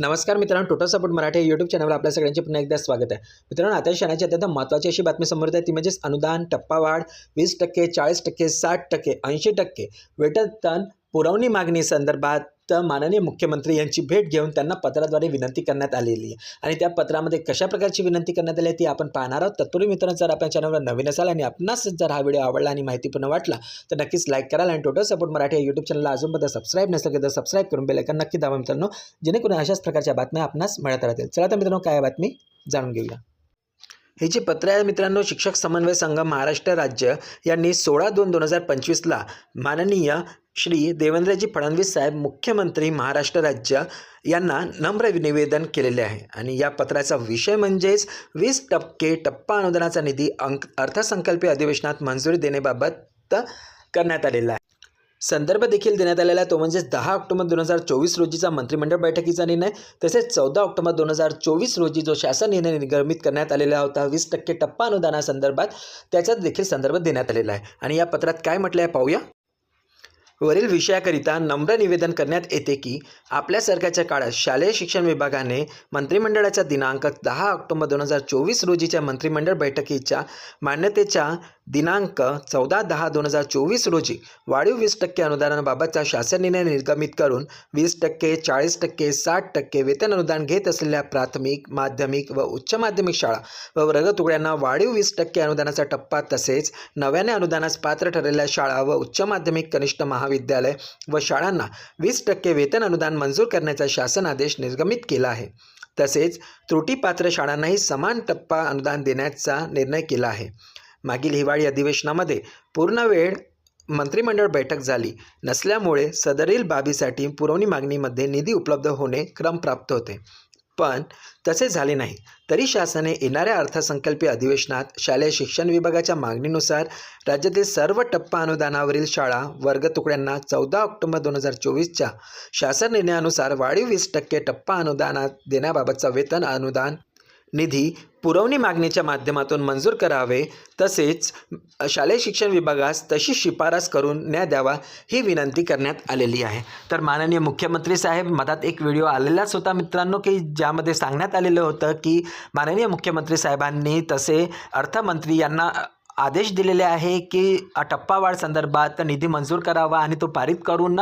नमस्कार मित्रांनो total support Marathi YouTube चॅनलवर आपल्या सगळ्यांचे पुन्हा एकदा स्वागत आहे. मित्रांनो आता क्षणाची अत्यंत महत्त्वाची अशी बातमी समोर आहे. ती म्हणजेच अनुदान टप्पावाढ वीस टक्के चाळीस टक्के साठ टक्के ऐंशी टक्के वेतन पुरवणी मागणी संदर्भात तर माननीय मुख्यमंत्री यांची भेट घेऊन त्यांना पत्राद्वारे विनंती करण्यात आलेली आहे. आणि त्या पत्रामध्ये कशा प्रकारची विनंती करण्यात आली आहे ती आपण पाहणार आहोत. तत्पूर्वी मित्रांनो जर आपल्या चॅनलवर नवीन असाल आणि आपणास जर हा व्हिडिओ आवडला आणि माहितीपूर्ण वाटला तर नक्कीच लाईक कराल आणि टोटल सपोर्ट मराठी या यूट्यूब चॅनलला अजूनपर्यंत सबस्क्राईब नसेल तर सबस्क्राईब करून बेलायकन नक्की दावा मित्रांनो जेणेकरून अशाच प्रकारच्या बातम्या आपणास मिळत राहतील. चला तर मित्रांनो काय बातमी जाणून घेऊया. हे जे पत्र आहे मित्रांनो शिक्षक समन्वय संघ महाराष्ट्र राज्य यांनी सोळा दोन दोन हजार पंचवीसला माननीय श्री देवेंद्रजी फडणवीस साहेब मुख्यमंत्री महाराष्ट्र राज्य यांना नम्र निवेदन केलेले आहे. आणि या पत्राचा विषय म्हणजेच वीस टक्के टप्पा अनुदानाचा निधी अंक अर्थसंकल्पीय अधिवेशनात मंजुरी देण्याबाबत करण्यात आलेला आहे. संदर्भ देखील देण्यात आलेला आहे. तो म्हणजेच दहा ऑक्टोबर दोन हजार चोवीस रोजीचा मंत्रिमंडळ बैठकीचा निर्णय. तसेच चौदा ऑक्टोबर दोन हजार चोवीस रोजी जो शासन निर्णय निर्गमित करण्यात आलेला होता वीस टक्के टप्पा अनुदानासंदर्भात त्याच्यात देखील संदर्भ देण्यात आलेला आहे. आणि या पत्रात काय म्हटलं आहे पाहूया. वरील विषयाकरिता नम्र निवेदन करण्यात येते की आपल्या सरकारच्या काळात शालेय शिक्षण विभागाने मंत्रिमंडळाच्या दिनांक दहा ऑक्टोबर दोन हजार चोवीस रोजीच्या मंत्रिमंडळ बैठकीच्या मान्यतेच्या दिनांक चौदा दहा दोन हजार चोवीस रोजी वाढीव वीस टक्के अनुदानाबाबतचा शासन निर्णय निर्गमित करून वीस टक्के चाळीस टक्के साठ टक्के वेतन अनुदान घेत असलेल्या प्राथमिक माध्यमिक व उच्च माध्यमिक शाळा व वर्गतुकड्यांना वाढीव वीस टक्के अनुदानाचा टप्पा तसेच नव्याने अनुदानास पात्र ठरलेल्या शाळा व उच्च माध्यमिक कनिष्ठ महाविद्यालय व शाळांना वीस टक्के वेतन अनुदान मंजूर करण्याचा शासन आदेश निर्गमित केला आहे. तसेच त्रुटीपात्र शाळांनाही समान टप्पा अनुदान देण्याचा निर्णय केला आहे. मागील हिवाळी अधिवेशनामध्ये पूर्ण वेळ मंत्रिमंडळ बैठक झाली. नसल्यामुळे सदरील बाबीसाठी पुरवणी मागणीमध्ये निधी उपलब्ध होणे क्रम प्राप्त होते. पण तसे झाले नाही. तरी शासने येणाऱ्या अर्थसंकल्पीय अधिवेशनात शालेय शिक्षण विभागाच्या मागणीनुसार राज्यातील सर्व टप्पा अनुदानावरील शाळा वर्ग तुकड्यांना चौदा ऑक्टोबर दोन हजार चोवीसच्या शासन निर्णयानुसार वाढीव वीस टक्के टप्पा अनुदानात देण्याबाबतचा वेतन अनुदान निधी पुरवणी मागणीच्या माध्यमातून मंजूर करावे तसेच शालेय शिक्षण विभागास तशी शिफारस करून न्या द्यावा ही विनंती करण्यात आलेली आहे. तर माननीय मुख्यमंत्री साहेब मधात एक व्हिडिओ आलेलाच होता मित्रांनो की ज्यामध्ये सांगण्यात आलेलं होतं की माननीय मुख्यमंत्री साहेबांनी तसे अर्थमंत्री यांना आदेश दिलेले आहे की टप्पावाढ संदर्भात निधी मंजूर करावा आणि तो पारित करून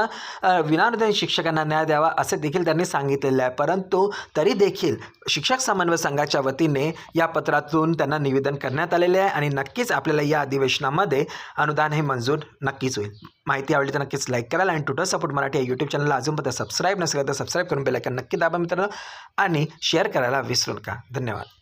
विनानुदान शिक्षकांना न्याय द्यावा असे देखील त्यांनी सांगितलेले आहे. परंतु तरी देखील शिक्षक समन्वय संघाच्या वतीने या पत्रातून त्यांना निवेदन करण्यात आलेले आहे आणि नक्कीच आपल्याला या अधिवेशनामध्ये अनुदान हे मंजूर नक्कीच होईल. माहिती आवडली तर नक्कीच लाईक कराल आणि ट्विटर सपोर्ट मराठी या यूट्यूब चॅनलला अजूनपर्यंत सबस्क्राईब नसेल तर सबस्क्राईब करून बेलायकन नक्की दाबा मित्रांनो आणि शेअर करायला विसरू नका. धन्यवाद.